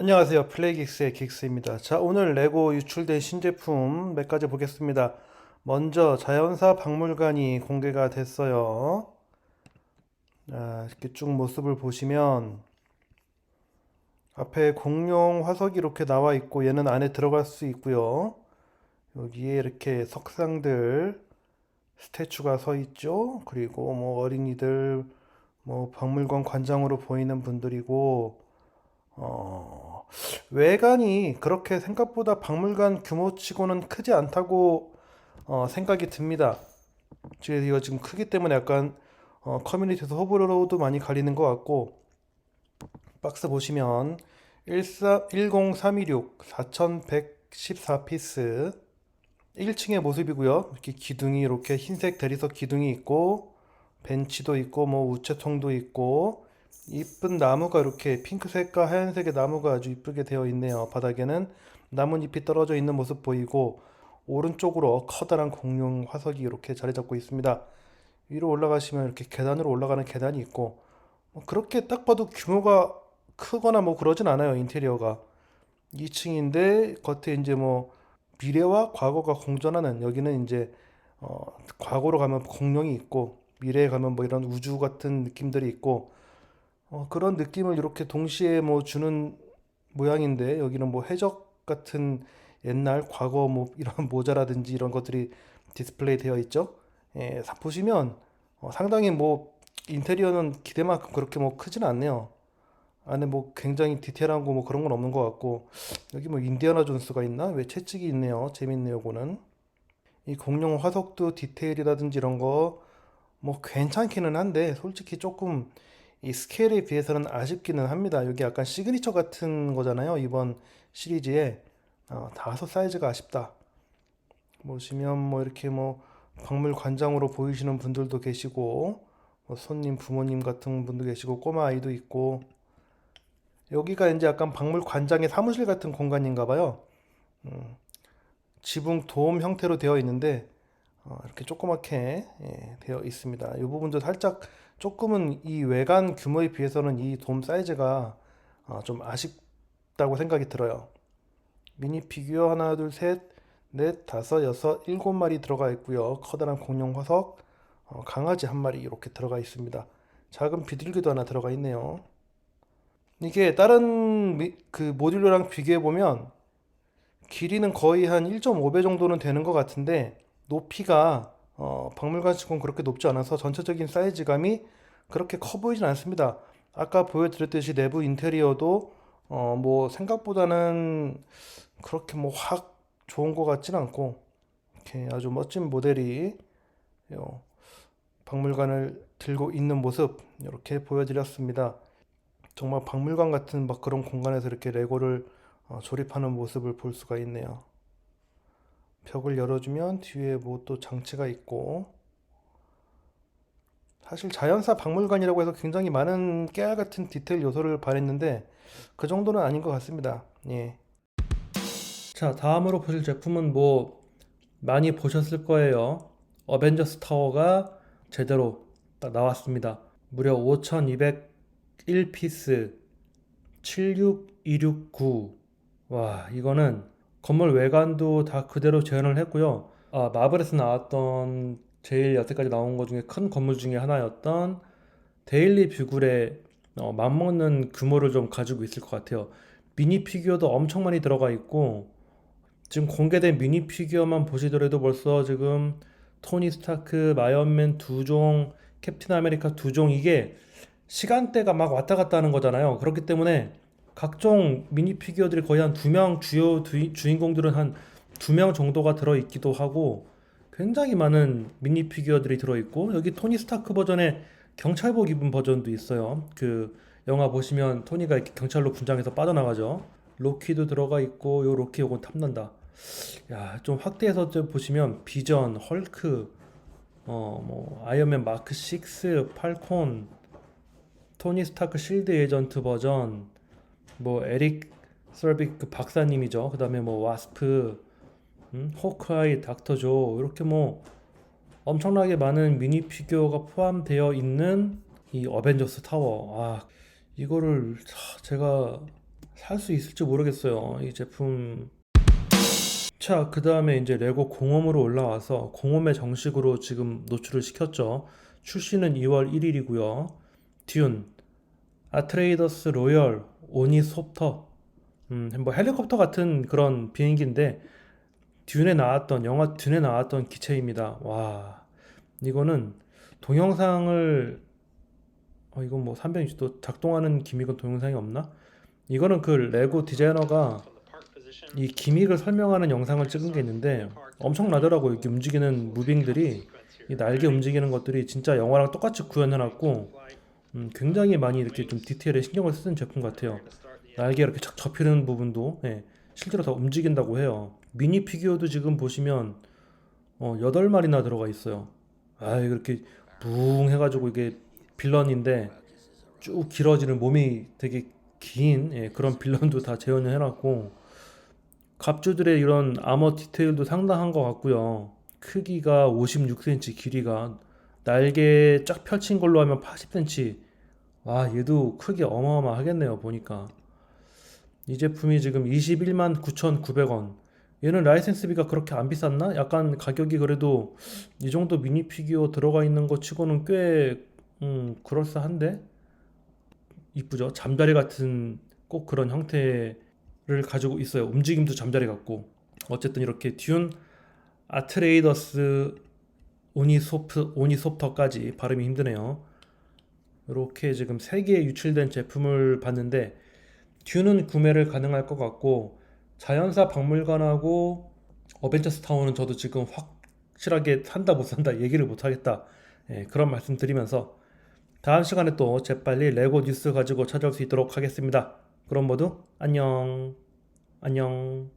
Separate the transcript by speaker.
Speaker 1: 안녕하세요. 플레이긱스의 긱스입니다. 자, 오늘 레고 유출된 신제품 몇 가지 보겠습니다. 먼저 자연사 박물관이 공개가 됐어요. 자, 이렇게 쭉 모습을 보시면 앞에 공룡 화석이 이렇게 나와 있고 얘는 안에 들어갈 수 있고요. 여기에 이렇게 석상들 스태츄가 서 있죠. 그리고 뭐 어린이들 뭐 박물관 관장으로 보이는 분들이고 어, 외관이 그렇게 생각보다 박물관 규모치고는 크지 않다고 어, 생각이 듭니다. 지금 이거 지금 크기 때문에 약간 어, 커뮤니티에서 호불호도 많이 갈리는 것 같고 박스 보시면 14, 10326 4114피스 1층의 모습이고요. 이렇게 기둥이 이렇게 흰색 대리석 기둥이 있고 벤치도 있고 뭐 우체통도 있고 이쁜 나무가 이렇게 핑크색과 하얀색의 나무가 아주 이쁘게 되어 있네요. 바닥에는 나뭇잎이 떨어져 있는 모습 보이고 오른쪽으로 커다란 공룡 화석이 이렇게 자리 잡고 있습니다. 위로 올라가시면 이렇게 계단으로 올라가는 계단이 있고 뭐 그렇게 딱 봐도 규모가 크거나 뭐 그러진 않아요. 인테리어가 2층인데 겉에 이제 뭐 미래와 과거가 공존하는 여기는 이제 어, 과거로 가면 공룡이 있고 미래에 가면 뭐 이런 우주 같은 느낌들이 있고 어, 그런 느낌을 이렇게 동시에 뭐 주는 모양인데 여기는 뭐 해적 같은 옛날 과거 뭐 이런 모자라든지 이런 것들이 디스플레이 되어 있죠. 예, 사- 보시면 어, 상당히 뭐 인테리어는 기대만큼 그렇게 뭐 크진 않네요. 안에 뭐 굉장히 디테일한 거 뭐 그런 건 없는 것 같고 여기 뭐 인디아나 존스가 있나? 왜 채찍이 있네요. 재밌네요, 요거는. 이 공룡 화석도 디테일이라든지 이런 거 뭐 괜찮기는 한데 솔직히 조금 이 스케일에 비해서는 아쉽기는 합니다. 여기 약간 시그니처 같은 거잖아요. 이번 시리즈에 어, 다소 사이즈가 아쉽다. 보시면 뭐 이렇게 뭐 박물관장으로 보이시는 분들도 계시고 뭐 손님 부모님 같은 분도 계시고 꼬마 아이도 있고 여기가 이제 약간 박물관장의 사무실 같은 공간인가 봐요. 지붕 돔 형태로 되어 있는데 어, 이렇게 조그맣게 예, 되어 있습니다. 이 부분도 살짝 조금은 이 외관 규모에 비해서는 이 돔 사이즈가 어, 좀 아쉽다고 생각이 들어요. 미니 피규어 하나, 둘, 셋, 넷, 다섯, 여섯, 일곱 마리 들어가 있고요. 커다란 공룡 화석, 어, 강아지 한 마리 이렇게 들어가 있습니다. 작은 비둘기도 하나 들어가 있네요. 이게 다른 미- 그 모듈러랑 비교해 보면 길이는 거의 한 1.5배 정도는 되는 것 같은데 높이가 어, 박물관식은 그렇게 높지 않아서 전체적인 사이즈감이 그렇게 커 보이진 않습니다. 아까 보여드렸듯이 내부 인테리어도 어, 뭐 생각보다는 그렇게 뭐 확 좋은 것 같진 않고 이렇게 아주 멋진 모델이 요 박물관을 들고 있는 모습 이렇게 보여드렸습니다. 정말 박물관 같은 막 그런 공간에서 이렇게 레고를 어, 조립하는 모습을 볼 수가 있네요. 벽을 열어주면 뒤에 뭐 또 장치가 있고 사실 자연사 박물관이라고 해서 굉장히 많은 깨알 같은 디테일 요소를 바랬는데 그 정도는 아닌 것 같습니다. 예. 자, 다음으로 보실 제품은 뭐 많이 보셨을 거예요. 어벤져스 타워가 제대로 딱 나왔습니다. 무려 5,201피스 76269. 와, 이거는 건물 외관도 다 그대로 재현을 했고요. 아, 마블에서 나왔던 제일 여태까지 나온 것 중에 큰 건물 중에 하나였던 데일리 뷰글에 어, 맞먹는 규모를 좀 가지고 있을 것 같아요. 미니 피규어도 엄청 많이 들어가 있고 지금 공개된 미니 피규어만 보시더라도 벌써 지금 토니 스타크, 마이언맨 두 종, 캡틴 아메리카 두 종 이게 시간대가 막 왔다 갔다 하는 거잖아요. 그렇기 때문에 각종 미니 피규어들이 거의 한 두 명 주요 두- 주인공들은 한 두 명 정도가 들어 있기도 하고 굉장히 많은 미니 피규어들이 들어 있고 여기 토니 스타크 버전의 경찰복 입은 버전도 있어요. 그 영화 보시면 토니가 이렇게 경찰로 분장해서 빠져나가죠. 로키도 들어가 있고 요 로키 요거 탐난다. 야, 좀 확대해서 좀 보시면 비전, 헐크, 어, 뭐 아이언맨 마크 6, 팔콘, 토니 스타크 실드 에이전트 버전, 뭐 에릭 설빅 그 박사님이죠. 그다음에 뭐 와스프, 음, 호크아이, 닥터 조 이렇게 뭐 엄청나게 많은 미니 피규어가 포함되어 있는 이 어벤져스 타워. 아, 이거를 차, 제가 살 수 있을지 모르겠어요. 이 제품. 자, 그 다음에 이제 레고 공홈으로 올라와서 공홈에 정식으로 지금 노출을 시켰죠. 출시는 2월 1일이고요. 듄, 아트레이더스 로열, 오니소프터, 음, 뭐 헬리콥터 같은 그런 비행기인데 듄에 나왔던 영화 듄에 나왔던 기체입니다. 와, 이거는 동영상을 어, 이건 뭐 360도 작동하는 기믹은 동영상이 없나? 이거는 그 레고 디자이너가 이 기믹을 설명하는 영상을 찍은 게 있는데 엄청나더라고요. 이렇게 움직이는 무빙들이 이 날개 움직이는 것들이 진짜 영화랑 똑같이 구현해놨고 음, 굉장히 많이 이렇게 좀 디테일에 신경을 쓰는 제품 같아요. 날개 이렇게 착 접히는 부분도 예, 실제로 다 움직인다고 해요. 미니 피규어도 지금 보시면 어, 8마리나 들어가 있어요. 아, 이렇게 붕 해가지고 이게 빌런인데 쭉 길어지는 몸이 되게 긴 예, 그런 빌런도 다 재현을 해놨고 갑주들의 이런 아머 디테일도 상당한 것 같고요. 크기가 56cm, 길이가 날개 쫙 펼친 걸로 하면 80cm. 와, 얘도 크기 어마어마하겠네요, 보니까. 이 제품이 지금 21만 9,900원. 얘는 라이센스비가 그렇게 안 비쌌나? 약간 가격이 그래도 이 정도 미니 피규어 들어가 있는 거 치고는 꽤 음, 그럴싸한데? 이쁘죠? 잠자리 같은 꼭 그런 형태를 가지고 있어요. 움직임도 잠자리 같고. 어쨌든 이렇게 듄 아트레이더스 오니소프 오니소프터까지 발음이 힘드네요. 이렇게 지금 세개 유출된 제품을 봤는데 듀는 구매를 가능할 것 같고 자연사 박물관하고 어벤져스 타워는 저도 지금 확실하게 산다 못 산다 얘기를 못 하겠다 예, 그런 말씀 드리면서 다음 시간에 또 재빨리 레고 뉴스 가지고 찾아올 수 있도록 하겠습니다. 그럼 모두 안녕 안녕